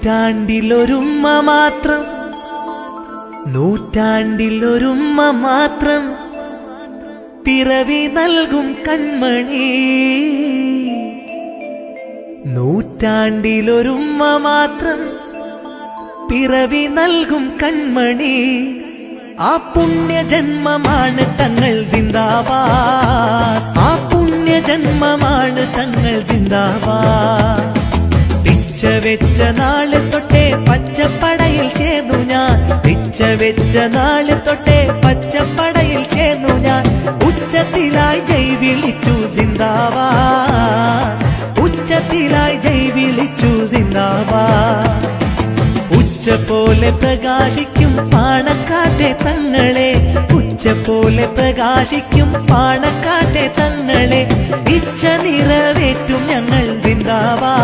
നൂറ്റാണ്ടിലൊരുമ്മ മാത്രം. നൂറ്റാണ്ടിലൊരുമ്മ മാത്രം. പിറവി നൽകും കൺമണി. നൂറ്റാണ്ടിലൊരുമ്മ മാത്രം. പിറവി നൽകും കൺമണി. ആ പുണ്യജന്മമാണ് തങ്ങൾ സിന്ദാബാ ആ പുണ്യജന്മമാണ് തങ്ങൾ സിന്ദാബാ പിച്ച വെച്ച നാൾ തൊട്ടേ പച്ചപ്പടയിൽ ചേർന്നു ഞാൻ. പിച്ച വെച്ച നാൾ തൊട്ടേ പച്ചപ്പടയിൽ ചേർന്നു ഞാൻ. ഉച്ചത്തിലായി ജയ് വിളിച്ചു സിന്ദാവാ ഉച്ചത്തിലായി ജയ് വിളിച്ചു സിന്ദാവാ ഉച്ച പോലെ പ്രകാശിക്കും പാണക്കാട്ടെ തങ്ങളെ. ഉച്ച പോലെ പ്രകാശിക്കും പാണക്കാട്ടെ തങ്ങളെ. ഇച്ഛ നിറവേറ്റും ഞങ്ങൾ സിന്ദാബാ.